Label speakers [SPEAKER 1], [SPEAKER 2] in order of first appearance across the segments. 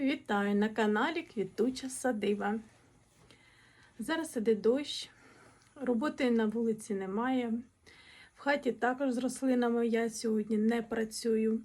[SPEAKER 1] Вітаю на каналі Квітуча Садиба. Зараз іде дощ, роботи на вулиці немає. В хаті також з рослинами я сьогодні не працюю.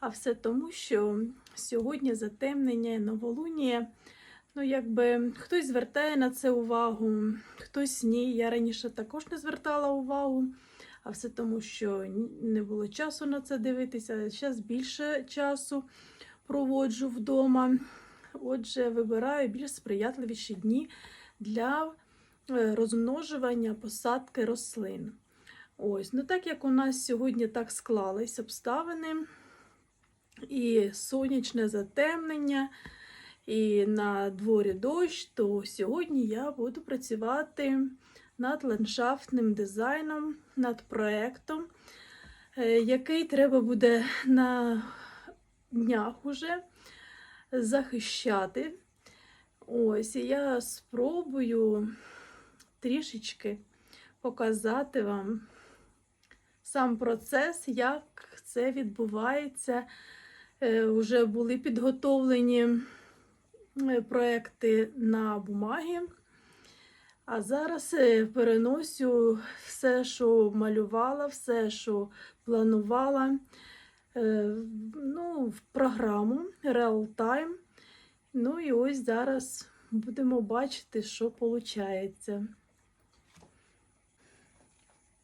[SPEAKER 1] А все тому, що сьогодні затемнення і новолунія. Ну, якби хтось звертає на це увагу, хтось ні. Я раніше також не звертала увагу, а все тому, що не було часу на це дивитися. Зараз більше часу проводжу вдома. Отже, вибираю більш сприятливіші дні для е, розмножування посадки рослин. Ось, ну так як у нас сьогодні так склались обставини, і сонячне затемнення, і на дворі дощ, то сьогодні я буду працювати над ландшафтним дизайном, над проектом, е, який треба буде на днях уже захищати. Ось, і я спробую трішечки показати вам сам процес, як це відбувається. Е, Уже були підготовлені е, проекти на бумагі. А зараз е, переносю все, що малювала, все, що планувала ну, в програму Real Time. Ну і ось зараз будемо бачити, що виходить.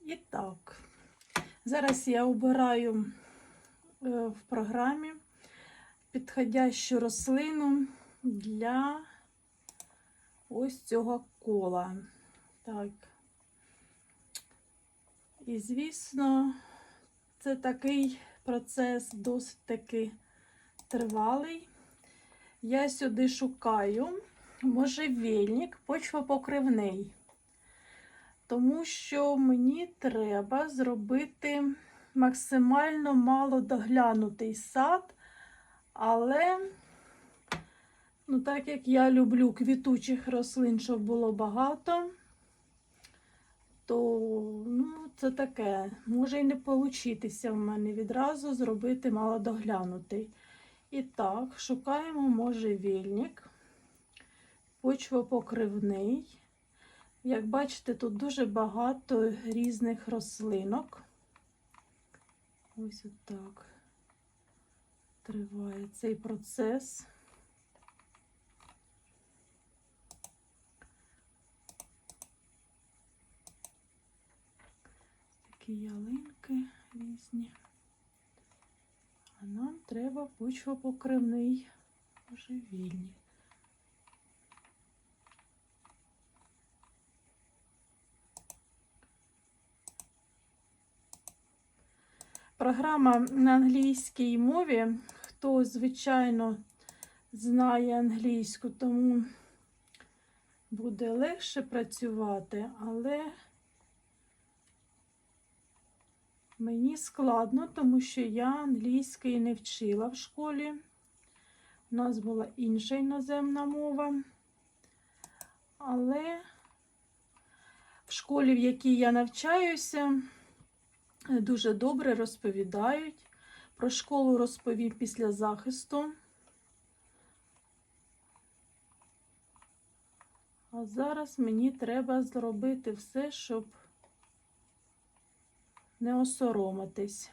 [SPEAKER 1] І так, зараз я обираю е, в програмі підходящу рослину для ось цього кола. Так. І, звісно, це такий процес досить таки тривалий. Я сюди шукаю можжевельник почвопокривний, тому що мені треба зробити максимально мало доглянутий сад, але, ну, так як я люблю квітучих рослин, щоб було багато, то ну, це таке, може і не получитися в мене відразу зробити малодоглянутий. І так, шукаємо можжевельник, почвопокривний. Як бачите, тут дуже багато різних рослинок. Ось отак триває цей процес. Такі ялинки різні. А нам треба почвопокривний можжевільник. Програма на англійській мові. Хто, звичайно, знає англійську, тому буде легше працювати, але Мені складно, тому що я англійської не вчила в школі. У нас була інша іноземна мова. Але в школі, в якій я навчаюся, дуже добре розповідають. Про школу розповім після захисту. А зараз мені треба зробити все, щоб не осоромитись.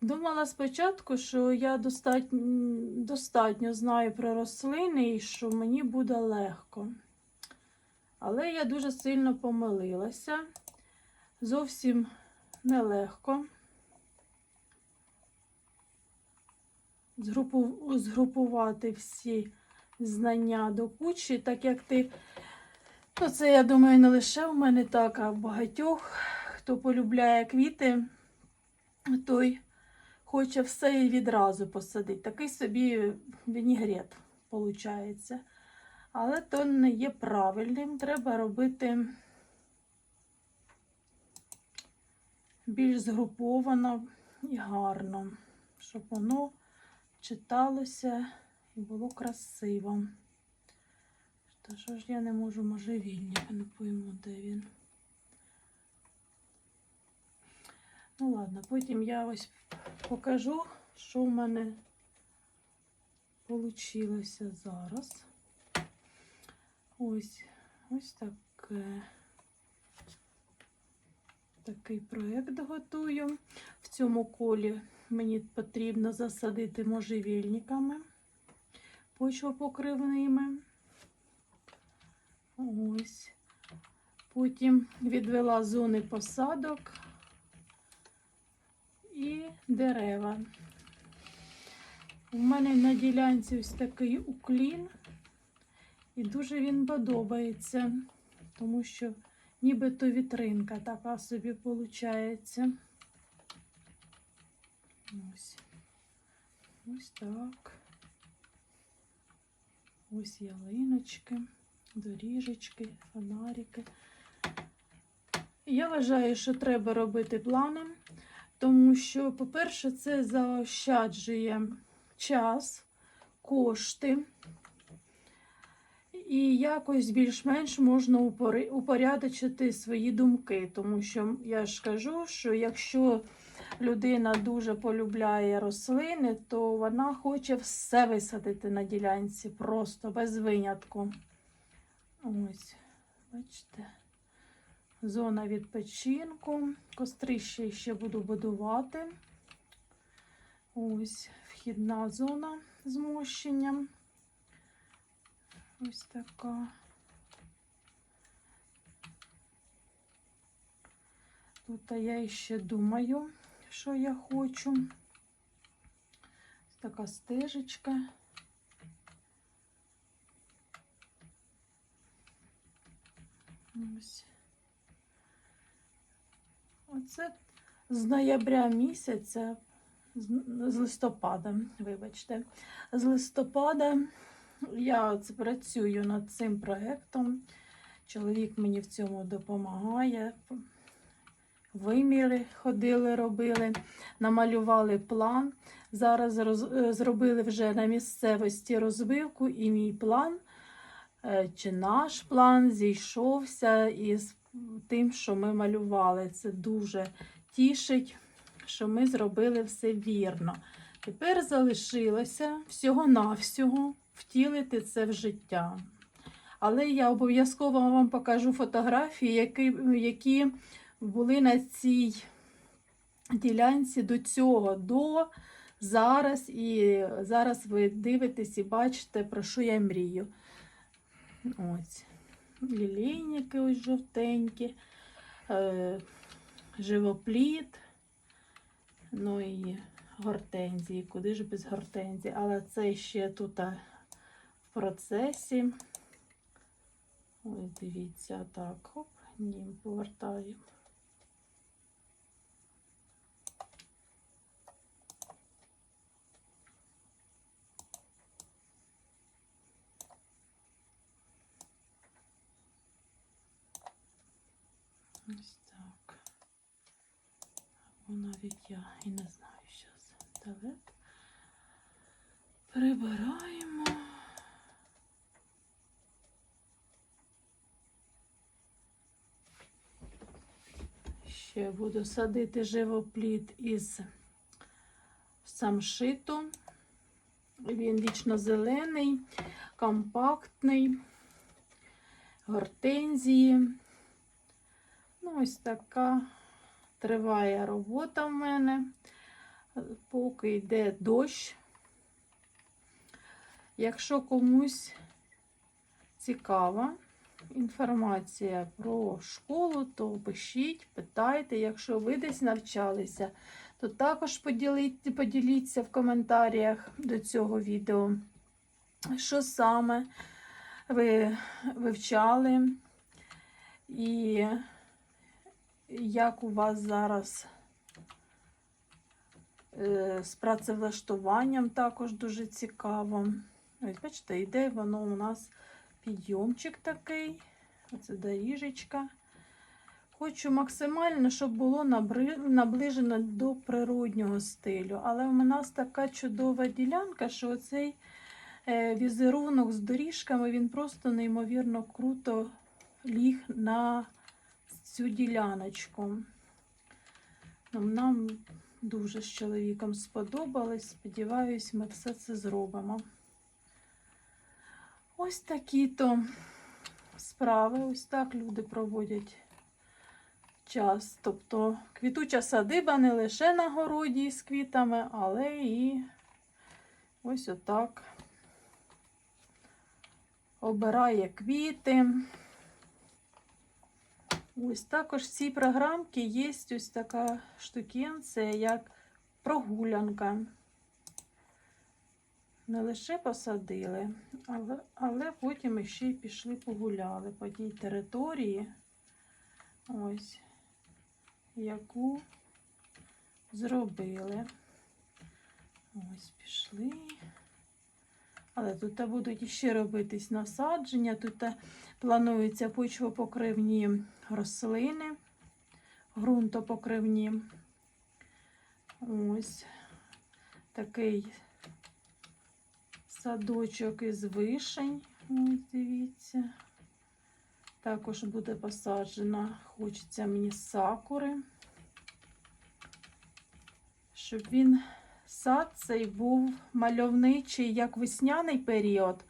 [SPEAKER 1] Думала спочатку, що я достатньо, достатньо знаю про рослини і що мені буде легко. Але я дуже сильно помилилася. Зовсім нелегко. Згрупу, згрупувати всі знання до кучі, так як ти Ну, це, я думаю, не лише у мене так, а в багатьох, хто полюбляє квіти, той хоче все і відразу посадити. Такий собі вінігрет, виходить. Але то не є правильним. Треба робити більш згруповано і гарно, щоб воно читалося і було красиво. Та що ж я не можу можжевільник, не пойму, де він. Ну ладно, потім я ось покажу, що в мене вийшло зараз. Ось, ось таке. Такий проєкт готую. В цьому колі мені потрібно засадити можжевільниками, почвопокривними. Ось. Потім відвела зони посадок і дерева. У мене на ділянці ось такий уклін, і дуже він подобається, тому що нібито вітринка така собі виходить. Ось. Ось так. Ось ялиночки, доріжечки, фонарики. Я вважаю, що треба робити плани, тому що, по-перше, це заощаджує час, кошти. І якось більш-менш можна упорядочити свої думки, тому що я ж кажу, що якщо людина дуже полюбляє рослини, то вона хоче все висадити на ділянці, просто без винятку. Ось, бачите, зона відпочинку. Кострище ще буду будувати. Ось вхідна зона з мощенням. Ось така. Тут я ще думаю, що я хочу. Ось така стежечка. Ось. Оце з ноября місяця, з, листопада, вибачте, з листопада я працюю над цим проєктом. Чоловік мені в цьому допомагає. Виміри ходили, робили, намалювали план. Зараз роз, е, зробили вже на місцевості розвивку, і мій план, е, чи наш план зійшовся із тим, що ми малювали. Це дуже тішить, що ми зробили все вірно. Тепер залишилося всього-навсього втілити це в життя. Але я обов'язково вам покажу фотографії, які, які були на цій ділянці до цього, до зараз. І зараз ви дивитесь і бачите, про що я мрію. Ось. Лілейники ось жовтенькі, е, живопліт, ну і гортензії. Куди ж без гортензії? Але це ще тут в процесі. Ось дивіться, так, оп, нім повертаю. Ось так. Або навіть я і не знаю, що це. Давид. Прибираємо. Ще буду садити живопліт із самшиту. Він вічно зелений, компактний, гортензії. Ну, ось така триває робота в мене, поки йде дощ. Якщо комусь цікава інформація про школу, то пишіть, питайте. Якщо ви десь навчалися, то також поділіть, поділіться в коментарях до цього відео, що саме ви вивчали і як у вас зараз е, з працевлаштуванням також дуже цікаво. Ось, бачите, йде воно у нас підйомчик такий. Оце доріжечка. Хочу максимально, щоб було наближено до природнього стилю. Але в нас така чудова ділянка, що оцей е, візерунок з доріжками, він просто неймовірно круто ліг на цю діляночку. Нам дуже з чоловіком сподобалось. Сподіваюсь, ми все це зробимо. Ось такі то справи. Ось так люди проводять час. Тобто квітуча садиба не лише на городі з квітами, але і ось отак обирає квіти. Ось також в цій програмці є ось така штукенція, як прогулянка. Не лише посадили, але, але потім ще й пішли погуляли по тій території, ось, яку зробили. Ось пішли. Але тут будуть ще робитись насадження. Тут плануються почвопокривні рослини, ґрунтопокривні. Ось такий садочок із вишень. Ось дивіться. Також буде посаджена, хочеться мені сакури, щоб він сад цей був мальовничий як весняний період,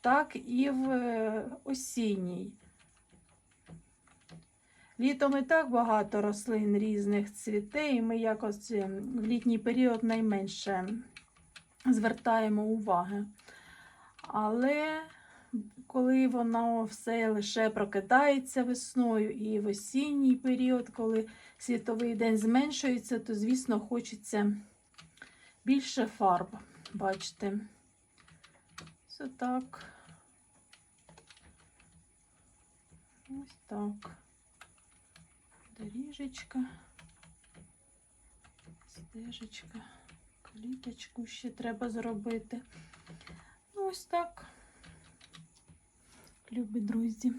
[SPEAKER 1] так і в е, осінній. Літом і так багато рослин різних цвітей, і ми якось е, в літній період найменше звертаємо уваги. Але коли воно все лише прокидається весною і в осінній період, коли світовий день зменшується, то, звісно, хочеться більше фарб, бачите. Ось так. Ось так. Доріжечка, стежечка, кліточку ще треба зробити. Ну, ось так. Любі друзі.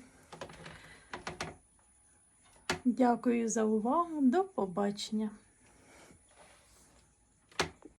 [SPEAKER 1] Дякую за увагу. До побачення.